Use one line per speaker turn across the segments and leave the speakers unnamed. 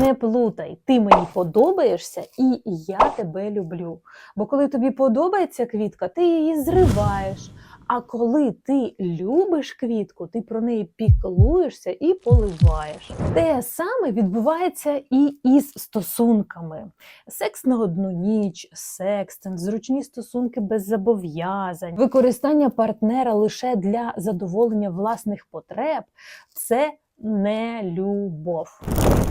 Не плутай, ти мені подобаєшся, і я тебе люблю. Бо коли тобі подобається квітка, ти її зриваєш. А коли ти любиш квітку, ти про неї піклуєшся і поливаєш. Те саме відбувається і із стосунками. Секс на одну ніч, секстинг, зручні стосунки без зобов'язань, використання партнера лише для задоволення власних потреб це не любов.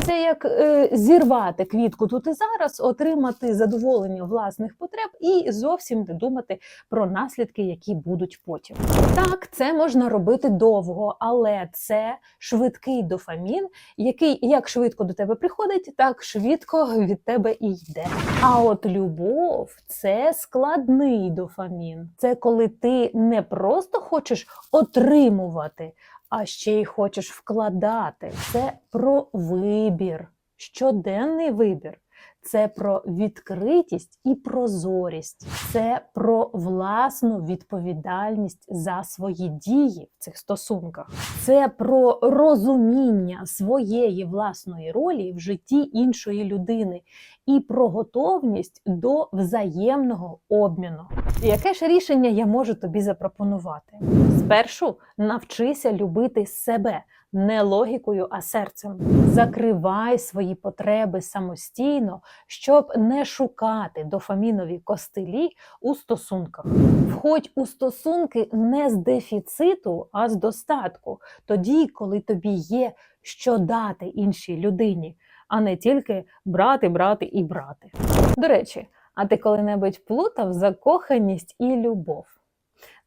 Це як е, зірвати квітку тут і зараз, отримати задоволення власних потреб і зовсім не думати про наслідки, які будуть потім. Так, це можна робити довго, але це швидкий дофамін, який як швидко до тебе приходить, так швидко від тебе і йде. А от любов це складний дофамін. Це коли ти не просто хочеш отримувати, а ще й хочеш вкладати. Це про вибір, щоденний вибір. Це про відкритість і прозорість, це про власну відповідальність за свої дії в цих стосунках, це про розуміння своєї власної ролі в житті іншої людини і про готовність до взаємного обміну. Яке ж рішення я можу тобі запропонувати? Спершу навчися любити себе не логікою, а серцем. Закривай свої потреби самостійно, щоб не шукати дофамінові костилі у стосунках. Входь у стосунки не з дефіциту, а з достатку, тоді, коли тобі є що дати іншій людині, а не тільки брати, брати і брати. До речі, а ти коли-небудь плутав закоханість і любов?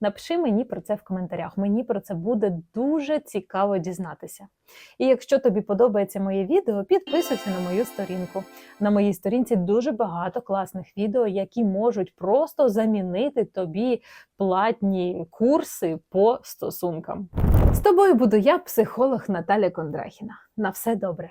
Напиши мені про це в коментарях. Мені про це буде дуже цікаво дізнатися. І якщо тобі подобається моє відео, підписуйся на мою сторінку. На моїй сторінці дуже багато класних відео, які можуть просто замінити тобі платні курси по стосункам. З тобою буду я, психолог Наталя Кондрахіна. На все добре.